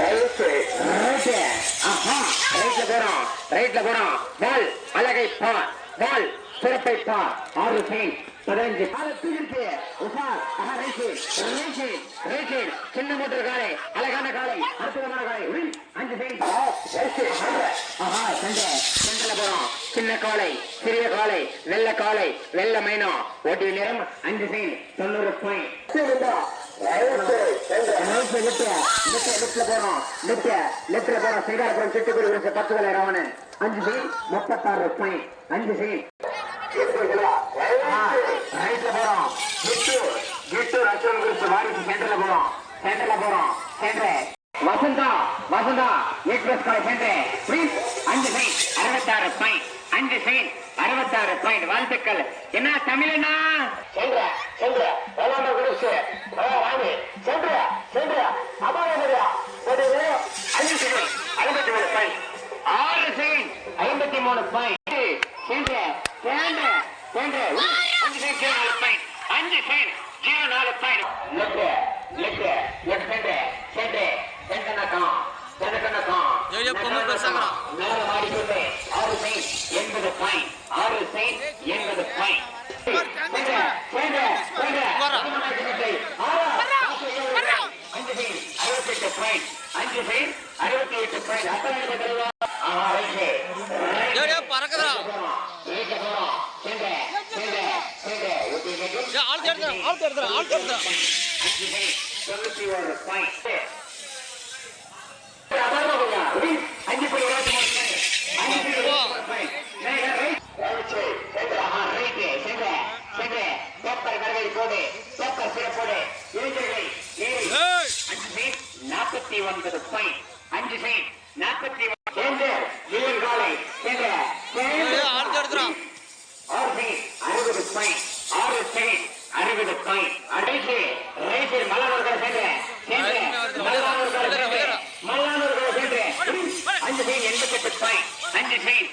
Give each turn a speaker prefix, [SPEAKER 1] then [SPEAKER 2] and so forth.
[SPEAKER 1] Right. ஆஹா, ரைட்ல போறோம் ரைட்ல போறோம் பால் அழகை பார் பால் சிறப்பை பார் ஆறு ஃபெயின் பதினஞ்சு காலை தூக்கிருக்கு உஷார் ஆஹா ரைட்டு ரைட்டு சின்ன மோட்டர் காலை அழகான காலை அற்புதமான காலை உள், அஞ்சு ஃபெயின் ஆஹா சண்டை சண்டையில போறோம் சின்ன காலை சிறிய காலை வெள்ள காலை வெள்ள மைனா ஓட்டி நேரம் அஞ்சு ஃபெயின் தொண்ணூறு பாயிண்ட் லெப்ட்ல போறோம். லெப்ட் லெப்ட்ல போறோம். சிங்காரபுரம் சிட்டுக்குடி விரிச பத்து வேலை ராவணன் அஞ்சு சீன் முப்பத்தாறு பாயிண்ட் அஞ்சு சீன் ரைட்ல போறோம். கிட்டு கிட்டு ரஷ்யன் விரிச வாரிசு சென்டர்ல போறோம். சென்டர்ல போறோம். சென்டர் வசந்தா வசந்தா எக்ஸ்பிரஸ் காலை சென்டர் பிளீஸ் அஞ்சு சீன் அறுபத்தாறு பாயிண்ட் அஞ்சு சீன் அறுபத்தாறு பாயிண்ட் வாழ்த்துக்கள். என்ன தமிழனா சொல்ற ஐம்பத்தி மூணு பாயிண்ட் சென்ற சென்ற சென்ற அஞ்சு ஜீரோ நாலு பாயிண்ட் அஞ்சு செகண்ட். ஜீரோ நாலு பாயிண்ட் லெஃப்ட் லெஃப்ட் லெஃப்ட் சென்ற சென்ற சென்றனக்கம் சென்றனக்கம் மாறிக்கொண்டு ஆறு செயின் எண்பது பாயிண்ட் ஆறு செயின் எண்பது பாயிண்ட். அஞ்சு செயின் செயின் அறுபத்தி எட்டு பாயிண்ட் அத்தனை நாற்பத்தி ஒன்பது பாயிண்ட் அஞ்சு சைட் நாற்பத்தி ஒன்பது. ஜீவன் காலை சென்ற அறுபது பாயிண்ட் மல்லானூர்கள் சென்ற சென்ற மல்லானூர்கள் சென்ற மல்லானூர்கள் சென்ற அஞ்சு சைட் எண்பத்தி எட்டு பாயிண்ட் அஞ்சு சைட்